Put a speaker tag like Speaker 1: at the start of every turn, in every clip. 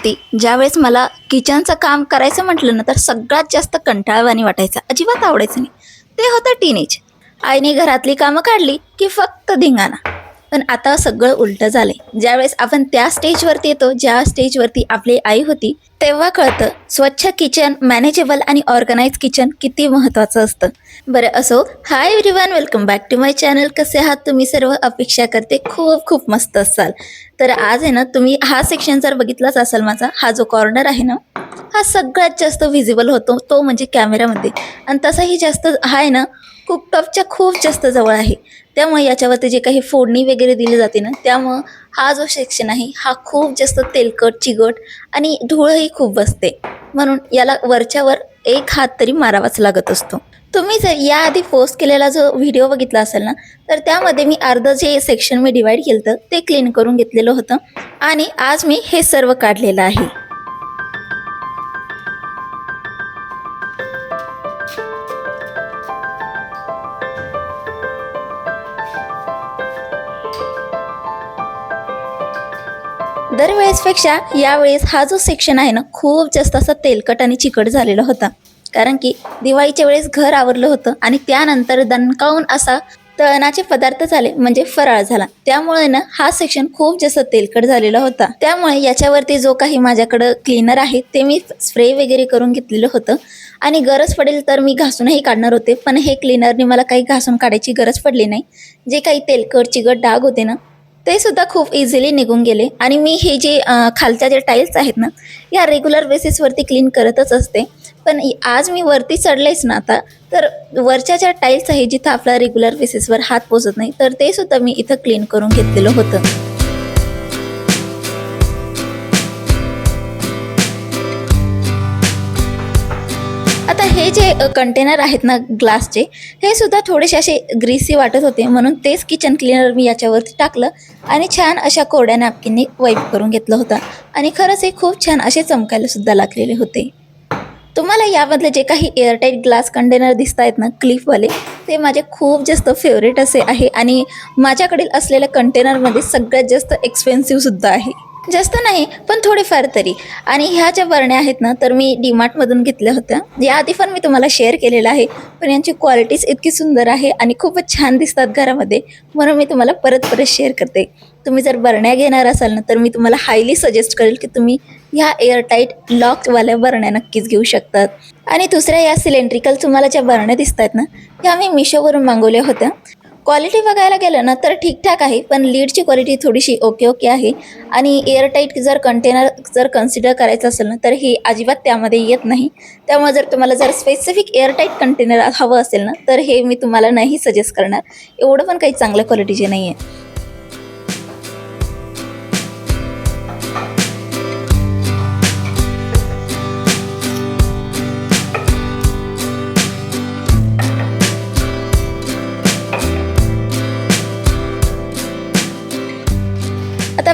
Speaker 1: होती. ज्यावेळेस मला किचनचं काम करायचं म्हटलं ना तर सगळ्यात जास्त कंटाळवाणी वाटायचं. अजिबात आवडायचं नाही. ते होतं टीनेज आईने घरातली कामं काढली की फक्त धिंगाणा. पण आता सगळं उलटं झालंय. ज्यावेळेस आपण त्या स्टेजवरती येतो ज्या स्टेजवरती आपली आई होती तेव्हा कळतं स्वच्छ किचन मॅनेजेबल आणि ऑर्गनाइज किचन किती महत्त्वाचं असतं. बरं असो hi everyone welcome back to my channel कसे आहात तुम्ही सर्व? अपेक्षा करते खूप खूप मस्त असाल. तर आज आहे ना तुम्ही हा सेक्शन जर बघितलाच असाल माझा हा जो कॉर्नर आहे ना हा सगळ्यात जास्त व्हिजिबल होतो तो म्हणजे कॅमेरामध्ये आणि तसाही जास्त हा आहे ना कुकटॉपच्या खूप जास्त जवळ आहे. त्यामुळे याच्यावरती जे काही फोडणी वगैरे दिली जाते ना त्यामुळं हा जो सेक्शन आहे हा खूप जास्त तेलकट चिगट आणि धूळही खूप बसते. म्हणून याला वरच्यावर एक हात तरी मारावाच लागत असतो. तुम्ही जर याआधी पोस्ट केलेला जो व्हिडिओ बघितला असेल ना तर त्यामध्ये मी अर्धं जे सेक्शन मी डिवाईड केलं होतं ते क्लीन करून घेतलेलं होतं. आणि आज मी हे सर्व काढलेलं आहे. त्यापेक्षा यावेळेस हा जो सेक्शन आहे ना खूप जास्त असा तेलकट आणि चिकट झालेला होता. कारण की दिवाळीच्या वेळेस घर आवरलं होतं आणि त्यानंतर दणकावून असा तळणाचे पदार्थ झाले म्हणजे फराळ झाला. त्यामुळे ना हा सेक्शन खूप जास्त तेलकट झालेला होता. त्यामुळे याच्यावरती जो काही माझ्याकडं क्लीनर आहे ते मी स्प्रे वगैरे करून घेतलेलं होतं. आणि गरज पडेल तर मी घासूनही काढणार होते पण हे क्लीनरने मला काही घासून काढायची गरज पडली नाही. जे काही तेलकट चिकट डाग होते ना ते सुद्धा खूप इझिली निघून गेले. आणि मी हे जे खालच्या जे टाईल्स आहेत ना या रेग्युलर बेसिसवरती क्लीन करतच असते. पण आज मी वरती चढलेच ना आता तर वरच्या ज्या टाईल्स आहे जिथं आपला रेग्युलर बेसिसवर हात पोचत नाही तर ते सुद्धा मी इथं क्लीन करून घेतलेलं होतं. हे जे कंटेनर आहेत ना ग्लासचे हे सुद्धा थोडेसे असे ग्रीसी वाटत होते. म्हणून तेच किचन क्लिनर मी याच्यावरती टाकलं आणि छान अशा कोरड्या नॅपकिनने वाईप करून घेतलं होतं. आणि खरंच हे खूप छान असे चमकायला सुद्धा लागलेले होते. तुम्हाला यामधले जे काही एअरटाईट ग्लास कंटेनर दिसत आहेत ना क्लिपवाले ते माझे खूप जास्त फेवरेट असे आहे. आणि माझ्याकडील असलेल्या कंटेनरमध्ये सगळ्यात जास्त एक्सपेन्सिव्ह सुद्धा आहे. जास्त नाही पण थोडेफार तरी. आणि ह्या ज्या बरण्या आहेत ना तर मी डीमार्टमधून घेतल्या होत्या. याआधी पण मी तुम्हाला शेअर केलेलं आहे पण यांची क्वालिटीज इतकी सुंदर आहे आणि खूपच छान दिसतात घरामध्ये. म्हणून मी तुम्हाला परत परत शेअर करते. तुम्ही जर बरण्या घेणार असाल ना तर मी तुम्हाला हायली सजेस्ट करेल की तुम्ही ह्या एअरटाईट लॉकवाल्या बरण्या नक्कीच घेऊ शकतात. आणि दुसऱ्या या सिलेंड्रिकल तुम्हाला ज्या बरण्या दिसत आहेत ना ह्या मी मिशोवरून मागवल्या होत्या. क्वालिटी बघायला गेलं ना तर ठीकठाक आहे पण लीडची क्वालिटी थोडीशी ओके ओके आहे. आणि एअरटाईट जर कंटेनर जर कन्सिडर करायचं असेल ना तर हे अजिबात त्यामध्ये येत नाही. त्यामुळे जर तुम्हाला जर स्पेसिफिक एअरटाईट कंटेनर हवं असेल ना तर हे मी तुम्हाला नाही सजेस्ट करणार. एवढं पण काही चांगल्या क्वालिटीचे नाही आहे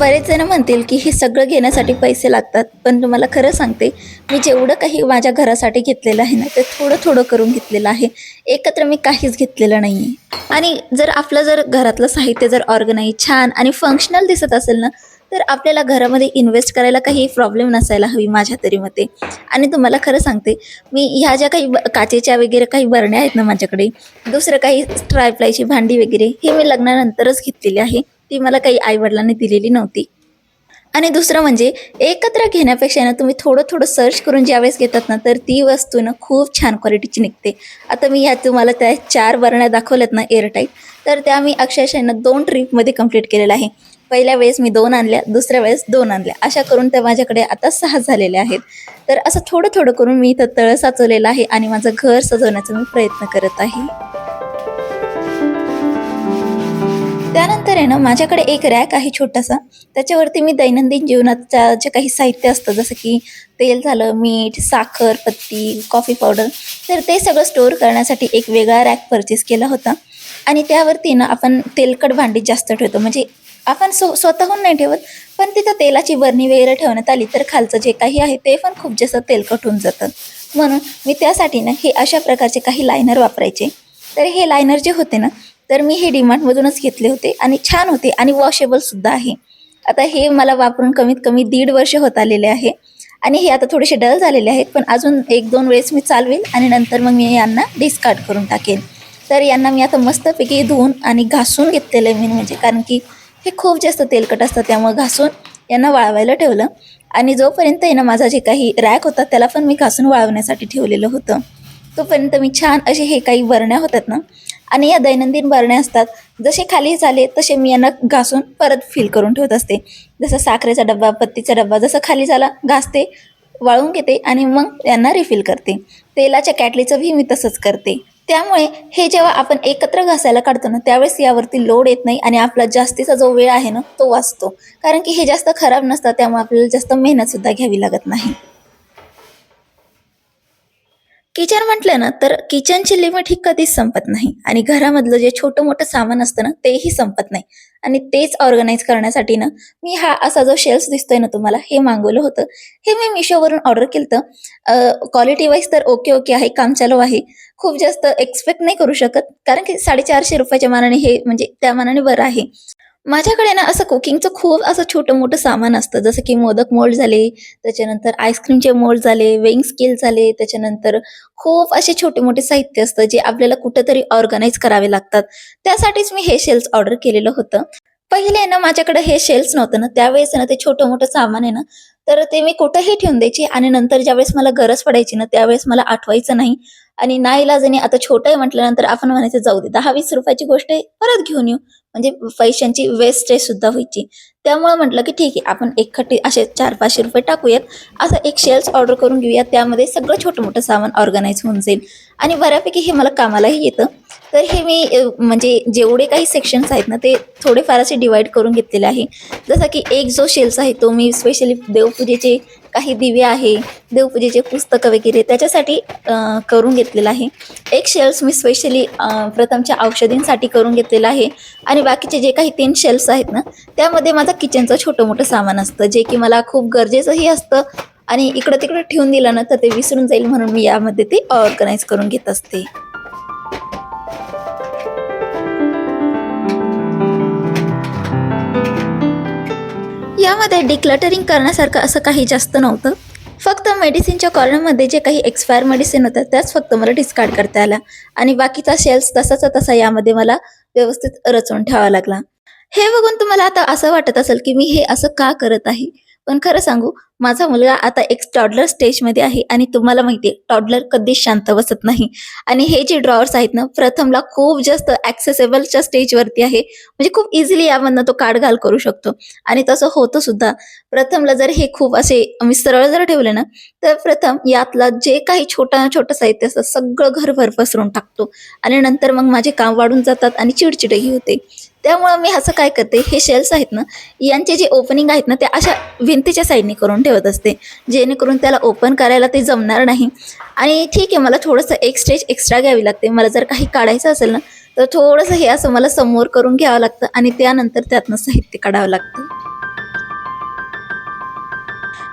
Speaker 1: बरेच जण म्हणतील की हे सगळं घेण्यासाठी पैसे लागतात पण तुम्हाला खरं सांगते मी जेवढं काही माझ्या घरासाठी घेतलेलं आहे ना ते थोडं थोडं करून घेतलेलं आहे. एकत्र मी काहीच घेतलेलं नाही आहे आणि जर आपलं जर घरातलं साहित्य जर ऑर्गनाईज छान आणि फंक्शनल दिसत असेल ना तर आपल्याला घरामध्ये इन्व्हेस्ट करायला काही प्रॉब्लेम नसायला हवी माझ्या तरी मते. आणि तुम्हाला खरं सांगते मी ह्या ज्या काही ब- काचेच्या वगैरे काही बरण्या आहेत ना माझ्याकडे दुसरं काही ट्रायप्लायची भांडी वगैरे हे मी लग्नानंतरच घेतलेली आहे. ती मला काही आईवडिलांनी दिलेली नव्हती. आणि दुसरं म्हणजे एकत्र घेण्यापेक्षा ना तुम्ही थोडं थोडं सर्च करून ज्यावेळेस घेतात ना तर ती वस्तू ना खूप छान क्वालिटीची निघते. आता मी ह्या तुम्हाला त्या चार बरण्या दाखवल्यात ना एअरटाईट तर त्या मी अक्षरशः ना दोन ट्रिपमध्ये कंप्लीट केलेल्या आहे. पहिल्या वेळेस मी दोन आणल्या दुसऱ्या वेळेस दोन आणल्या. अशा करून त्या माझ्याकडे आता सहा झालेल्या आहेत. तर असं थोडं थोडं करून मी इथं तळ साचवलेलं आहे आणि माझं घर सजवण्याचा मी प्रयत्न करत आहे. त्यानंतर आहे ना माझ्याकडे एक रॅक आहे छोटासा. त्याच्यावरती मी दैनंदिन जीवनाचं जे काही साहित्य असतं जसं की तेल झालं मीठ साखर पत्ती कॉफी पावडर तर ते सगळं स्टोअर करण्यासाठी एक वेगळा रॅक परचेस केला होता. आणि त्यावरती ना आपण तेलकट भांडी जास्त ठेवतो. म्हणजे आपण स्व स्वतःहून नाही ठेवत पण तिथं तेलाची बरणी वगैरे ठेवण्यात आली तर खालचं जे काही आहे ते पण खूप जास्त तेलकट होऊन जातं. म्हणून मी त्यासाठी ना हे अशा प्रकारचे काही लायनर वापरायचे. तर हे लायनर जे होते ना तर मी हे डिमांडमधूनच घेतले होते आणि छान होते आणि वॉशेबल सुद्धा आहे. आता हे मला वापरून कमीत कमी दीड वर्ष होत आलेले आहे आणि हे आता थोडेसे डल झालेले आहेत पण अजून एक दोन वेळेस मी चालवेल आणि नंतर मग मी यांना डिस्कार्ड करून टाकेन. तर यांना मी आता मस्तपैकी धुवून आणि घासून घेतलेलं आहे मी म्हणजे कारण की हे खूप जास्त तेलकट असतं त्यामुळे घासून यांना वाळवायला ठेवलं. आणि जोपर्यंत यांना माझा जे काही रॅक होता त्याला पण मी घासून वाळवण्यासाठी ठेवलेलं होतं. तोपर्यंत मी छान असे हे काही बरण्या होतात ना आणि या दैनंदिन बरण्या असतात. जसे खाली झाले तसे मी यांना घासून परत फील करून ठेवत असते. जसं साखरेचा डब्बा पत्तीचा डब्बा जसं खाली झाला घासते वाळून घेते आणि मग यांना रिफिल करते. तेलाच्या कॅटलीचंही मी तसंच करते. त्यामुळे हे जेव्हा आपण एकत्र घासायला काढतो ना त्यावेळेस यावरती लोड येत नाही आणि आपला जास्तीचा जो वेळ आहे ना तो वाचतो. कारण की हे जास्त खराब नसतात त्यामुळे आपल्याला जास्त मेहनत सुद्धा घ्यावी लागत नाही. किचन म्हटलं ना तर किचनची लिमिट ही कधीच संपत नाही. आणि घरामधलं जे छोटं मोठं सामान असतं ना तेही संपत नाही. आणि तेच ऑर्गनाईज करण्यासाठी ना मी हा असा जो शेल्स दिसतोय ना तुम्हाला हे मागवलं होतं. हे मी मिशोवरून ऑर्डर केलं क्वालिटी वाईज तर ओके ओके आहे काम चालू आहे. खूप जास्त एक्सपेक्ट नाही करू शकत कारण की साडेचारशे रुपयाच्या मानाने हे म्हणजे त्या मानाने बरं आहे. माझ्याकडे ना असं कुकिंगचं खूप असं छोटं मोठं सामान असतं. जसं की मोदक मोल्ड झाले त्याच्यानंतर आईस्क्रीमचे मोल्ड झाले वेईंग स्केल झाले त्याच्यानंतर खूप असे छोटे मोठे साहित्य असतं जे आपल्याला कुठेतरी ऑर्गनाईज करावे लागतात. त्यासाठीच मी हे शेल्स ऑर्डर केलेलं होतं. पहिले ना माझ्याकडे हे शेल्स नव्हतं ना त्यावेळेस ना ते छोटं मोठं सामान आहे ना तर ते मी कुठंही ठेवून द्यायची आणि नंतर ज्यावेळेस मला गरज पडायची ना त्यावेळेस मला आठवायचं नाही. आणि नाईलाजाने आता छोटं आहे म्हटल्यानंतर आपण म्हणायचं जाऊ दे दहा वीस रुपयाची गोष्ट आहे परत घेऊन येऊ. म्हणजे पैशांची वेस्टेज सुद्धा व्हायची. त्यामुळे म्हटलं की ठीक आहे आपण एकखट्टी असे चार पाचशे रुपये टाकूयात. असं एक शेल्स ऑर्डर करून घेऊयात. त्यामध्ये सगळं छोटं मोठं सामान ऑर्गनाईज होऊन जाईल. आणि बऱ्यापैकी हे मला कामालाही येतं. तर हे मी म्हणजे जेवढे काही सेक्शन्स आहेत ना ते थोडेफार असे डिवाईड करून घेतलेले आहे. जसं की एक जो शेल्स आहे तो मी स्पेशली देवपूजेचे काही दिवे आहे देवपूजेचे पुस्तकं वगैरे त्याच्यासाठी करून घेतलेलं आहे. एक शेल्स मी स्पेशली प्रथमच्या औषधींसाठी करून घेतलेलं आहे. आणि बाकीचे जे काही तीन शेल्स आहेत ना त्यामध्ये माझं किचनचं छोटं मोठं सामान असतं जे की मला खूप गरजेचंही असतं. आणि इकडं तिकडं ठेवून दिलं ना तर ते विसरून जाईल म्हणून मी यामध्ये ते ऑर्गनाईज करून घेत असते. यामध्ये डिक्लटरिंग करण्यासारखं असं काही जास्त नव्हतं. फक्त मेडिसिनच्या कॉर्नरमध्ये जे काही एक्सपायर मेडिसिन होतं त्याच फक्त मला डिस्कार्ड करता आला. आणि बाकीचा शेल्स तसाचा तसा यामध्ये मला व्यवस्थित रचून ठेवावा लागला. हे बघून तुम्हाला आता असं वाटत असेल की मी हे असं का करत आहे? पण खरं सांगू माझा मुलगा आता एक टॉडलर स्टेजमध्ये आहे आणि तुम्हाला माहिती आहे टॉडलर कधीच शांत बसत नाही. आणि हे जे ड्रॉवर्स आहेत ना प्रथमला खूप जास्त ॲक्सेसेबलच्या स्टेजवरती आहे. म्हणजे खूप इझिली यामधनं तो काढ घाल करू शकतो. आणि तसं होतं सुद्धा. प्रथमला जर हे खूप असे मी सरळ जर ठेवले ना तर प्रथम यातला जे काही छोटा छोटं साहित्य असतं सगळं घरभर पसरून टाकतो. आणि नंतर मग माझे काम वाढून जातात आणि चिडचिडही होते. त्यामुळं मी असं काय करते हे शेल्स आहेत ना यांचे जे ओपनिंग आहेत ना ते अशा भिंतीच्या साईडने करून ठेवते. असते. जेणेकरून त्याला ओपन करायला ते जमणार नाही. आणि ठीक आहे मला थोडंसं एक स्टेज एक्स्ट्रा घ्यावी लागते. मला जर काही काढायचं असेल ना तर थोडंसं हे असं मला समोर करून घ्यावं लागतं आणि त्यानंतर त्यातनं साहित्य काढावं लागतं.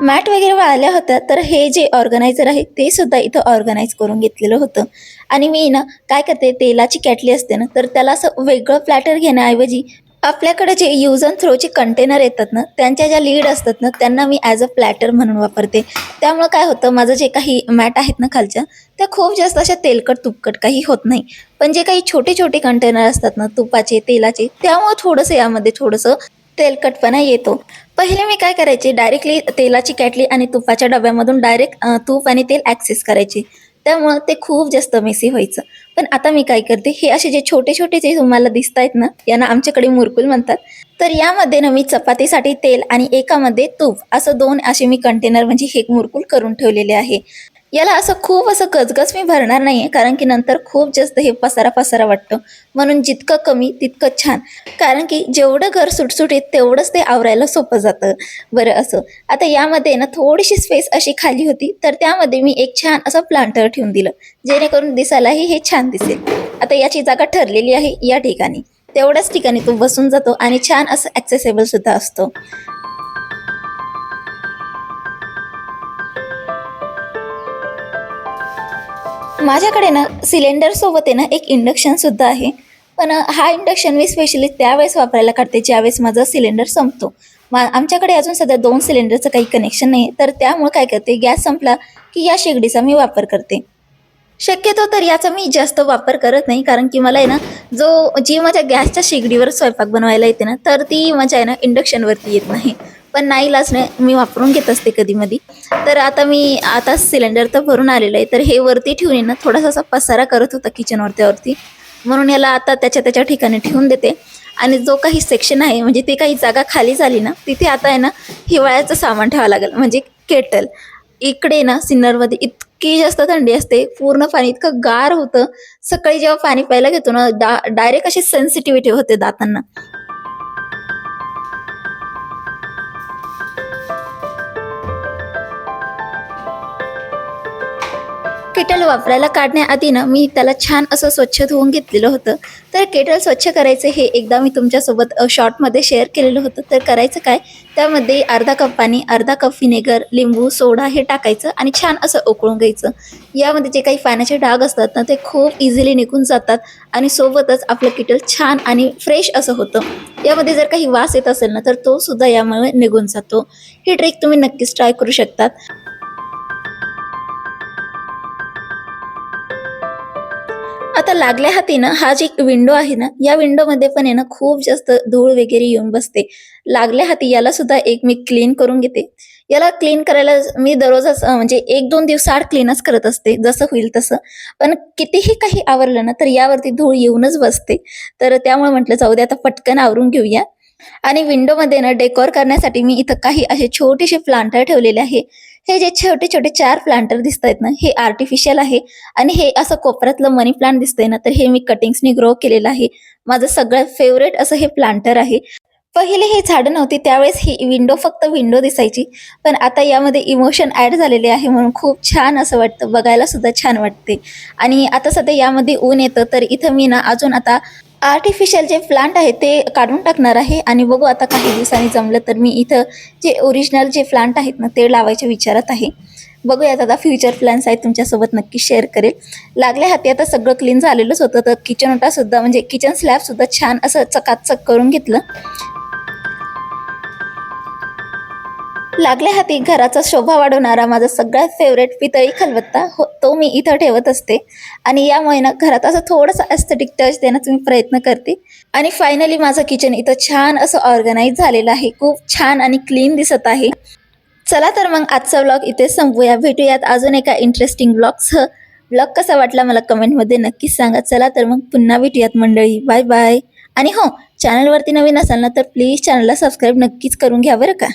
Speaker 1: मॅट वगैरे वाळल्या होत्या तर हे जे ऑर्गनायझर आहे ते सुद्धा इथं ऑर्गनाईज करून घेतलेलं होतं. आणि मी ना काय करते तेलाची कॅटली असते ना तर त्याला असं वेगळं प्लॅटर घेण्याऐवजी आपल्याकडे जे यूज अँड थ्रोचे कंटेनर येतात ना त्यांच्या ज्या लीड असतात ना त्यांना मी ॲज अ प्लॅटर म्हणून वापरते. त्यामुळं काय होतं माझं जे काही मॅट आहेत ना खालच्या त्या खूप जास्त अशा तेलकट तुपकट काही होत नाही. पण जे काही छोटे छोटे कंटेनर असतात ना तुपाचे तेलाचे त्यामुळं थोडंसं यामध्ये थोडंसं तेलकटपणा येतो. पहिले मी काय करायचे डायरेक्टली तेलाची कॅटली आणि तुपाच्या डब्यामधून डायरेक्ट तूप आणि तेल ॲक्सेस करायचे. त्यामुळं ते खूप जास्त मेसी व्हायचं. पण आता मी काय करते हे असे जे छोटे छोटे जे तुम्हाला दिसत आहेत ना यांना आमच्याकडे मुरकुल म्हणतात. तर यामध्ये ना मी चपातीसाठी तेल आणि एकामध्ये तूप असं दोन असे मी कंटेनर म्हणजे हे मुरकुल करून ठेवलेले आहे. याला असं खूप असं गजगज मी भरणार नाहीये कारण की नंतर खूप जास्त हे पसारा पसारा वाटतं. म्हणून जितकं कमी तितकं छान. कारण की जेवढं घर सुटसुटीत तेवढंच ते आवरायला सोपं जातं. बरं असं. आता यामध्ये ना थोडीशी स्पेस अशी खाली होती तर त्यामध्ये मी एक छान असं प्लांटर ठेवून दिलं. जेणेकरून दिसायलाही हे छान दिसेल. आता याची जागा ठरलेली आहे या ठिकाणी. तेवढ्याच ठिकाणी तो बसून जातो आणि छान असं ॲक्सेसेबल सुद्धा असतो. माझ्याकडे ना सिलेंडर सोबत आहे ना एक इंडक्शन सुद्धा आहे. पण हा इंडक्शन मी स्पेशली त्यावेळेस वापरायला काढते ज्यावेळेस माझा सिलेंडर संपतो. मा आमच्याकडे अजून सध्या दोन सिलेंडरचं काही कनेक्शन नाही. तर त्यामुळे काय करते गॅस संपला की या शेगडीचा मी वापर करते. शक्यतो तर याचा मी जास्त वापर करत नाही कारण की मला आहे ना जो जी माझ्या गॅसच्या शेगडीवर स्वयंपाक बनवायला येते ना तर ती मजा आहे ना इंडक्शनवरती येत नाही. पण नाही नाही मी वापरून घेत असते कधी मधी तर आता मी आता सिलेंडर तर भरून आलेलं आहे तर हे वरती ठेवून ना थोडासा असा पसारा करत होता किचनवरत्यावरती म्हणून याला आता त्याच्या त्याच्या ठिकाणी ठेवून देते. आणि जो काही सेक्शन आहे म्हणजे ते काही जागा खाली झाली ना तिथे आता आहे ना हिवाळ्याचं सामान ठेवावं लागेल. म्हणजे केटल इकडे ना सिन्नरमध्ये इतकी जास्त थंडी असते पूर्ण पाणी इतकं गार होतं. सकाळी जेव्हा पाणी प्यायला घेतो ना डा डायरेक्ट अशी सेन्सिटिव्हिटी होते दातांना. केटल वापरायला काढण्याआधी ना मी त्याला छान असं स्वच्छ धुवून घेतलेलं होतं. तर केटल स्वच्छ करायचं हे एकदा मी तुमच्यासोबत शॉर्टमध्ये शेअर केलेलं होतं. तर करायचं काय? त्यामध्ये अर्धा कप पाणी अर्धा कप व्हिनेगर लिंबू सोडा हे टाकायचं आणि छान असं उकळून घ्यायचं. यामध्ये जे काही पाण्याचे डाग असतात ना ते खूप इझिली निघून जातात आणि सोबतच आपलं किटल छान आणि फ्रेश असं होतं. यामध्ये जर काही वास येत असेल ना तर तो सुद्धा यामुळे निघून जातो. ही ट्रिक तुम्ही नक्कीच ट्राय करू शकतात. आता लागल्या हाती ना हा जी विंडो आहे ना या विंडोमध्ये पण आहे ना खूप जास्त धूळ वगैरे येऊन बसते. लागल्या हाती याला सुद्धा एक मी क्लीन करून घेते. याला क्लीन करायला मी दररोजच म्हणजे एक दोन दिवसाआड क्लीनच करत असते जसं होईल तसं. पण कितीही काही आवरलं ना तर यावरती धूळ येऊनच बसते. तर त्यामुळे म्हटलं जाऊ दे आता पटकन आवरून घेऊया. आणि विंडोमध्ये ना डेकोर करण्यासाठी मी इथं काही असे छोटेसे प्लांटर ठेवलेले आहे. हे जे छोटे छोटे चार प्लांटर दिसत आहेत ना हे आर्टिफिशियल आहे. आणि हे असं कोपऱ्यातलं मनी प्लांट दिसतंय ना तर हे मी कटिंग्सनी ग्रो केलेलं आहे. माझं सगळ्यात फेवरेट असं हे प्लांटर आहे. पहिले हे झाडं नव्हती त्यावेळेस ही विंडो फक्त विंडो दिसायची. पण आता यामध्ये इमोशन ऍड झालेले आहे म्हणून खूप छान असं वाटतं. बघायला सुद्धा छान वाटते. आणि आता सध्या यामध्ये ऊन येतं तर इथं मी ना अजून आता आर्टिफिशियल जे प्लांट आहे ते काढून टाकणार आहे. आणि बघू आता काही दिवसांनी जमलं तर मी इथं जे ओरिजिनल जे प्लांट आहेत ना ते लावायच्या विचारात आहे. बघूया आता फ्युचर प्लॅन्स आहेत तुमच्यासोबत नक्की शेअर करेल. लागल्या हाती आता सगळं क्लीन झालेलंच होतं. तर किचन ओटा सुद्धा म्हणजे किचन स्लॅब सुद्धा छान असं चकाचक करून घेतलं. लागल्या हाती घराचा शोभा वाढवणारा माझा सगळ्यात फेवरेट पितळी खलबत्ता हो तो मी इथं ठेवत असते. आणि यामुळे ना घरात असं थोडंसं एस्थेटिक टच देण्याचा मी प्रयत्न करते. आणि फायनली माझं किचन इथं छान असं ऑर्गनाईज झालेलं आहे. खूप छान आणि क्लीन दिसत आहे. चला तर मग आजचा ब्लॉग इथे संपूया. भेटूयात अजून एका इंटरेस्टिंग ब्लॉगसह ब्लॉग कसा वाटला मला कमेंटमध्ये नक्कीच सांगा. चला तर मग पुन्हा भेटूयात मंडळी. बाय बाय आणि हो चॅनलवरती नवीन असाल ना तर प्लीज चॅनलला सबस्क्राईब नक्कीच करून घ्या बरं का.